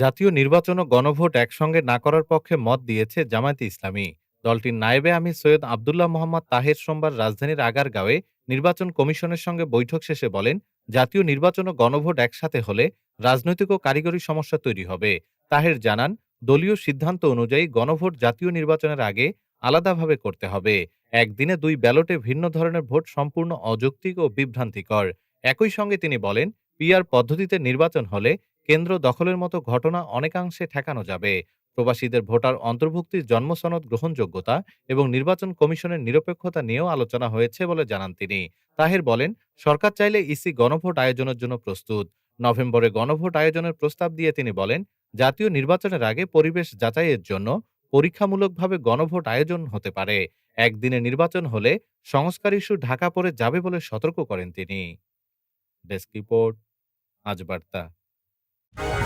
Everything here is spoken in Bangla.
জাতীয় নির্বাচন ও গণভোট একসঙ্গে না করার পক্ষে মত দিয়েছে জামায়াতে ইসলামী। দলটির নায়েবে আমি সৈয়দ আবদুল্লাহ মোহাম্মদ তাহের সোমবার রাজধানীর আগারগাঁওয়ে নির্বাচন কমিশনের সঙ্গে বৈঠক শেষে বলেন, জাতীয় নির্বাচন ও গণভোট একসাথে হলে রাজনৈতিক ও কারিগরি সমস্যা তৈরি হবে। তাহের জানান, দলীয় সিদ্ধান্ত অনুযায়ী গণভোট জাতীয় নির্বাচনের আগে আলাদাভাবে করতে হবে। একদিনে দুই ব্যালটে ভিন্ন ধরনের ভোট সম্পূর্ণ অযৌক্তিক ও বিভ্রান্তিকর। একই সঙ্গে তিনি বলেন, পিআর পদ্ধতিতে নির্বাচন হলে কেন্দ্র দখলের মতো ঘটনা অনেকাংশে ঠেকানো যাবে। প্রবাসীদের ভোটার অন্তর্ভুক্তির জন্মসনদ গ্রহণযোগ্যতা এবং নির্বাচন কমিশনের নিরপেক্ষতা নিয়েও আলোচনা হয়েছে বলে জানান তিনি। তাহের বলেন, সরকার চাইলে ইসি গণভোট আয়োজনের জন্য প্রস্তুত। নভেম্বরে গণভোট আয়োজনের প্রস্তাব দিয়ে তিনি বলেন, জাতীয় নির্বাচনের আগে পরিবেশ যাচাইয়ের জন্য পরীক্ষামূলকভাবে গণভোট আয়োজন হতে পারে। একদিনে নির্বাচন হলে সংস্কার ইস্যু ঢাকা পড়ে যাবে বলে সতর্ক করেন তিনি। ডেস্ক রিপোর্ট, আজ বার্তা। Bye.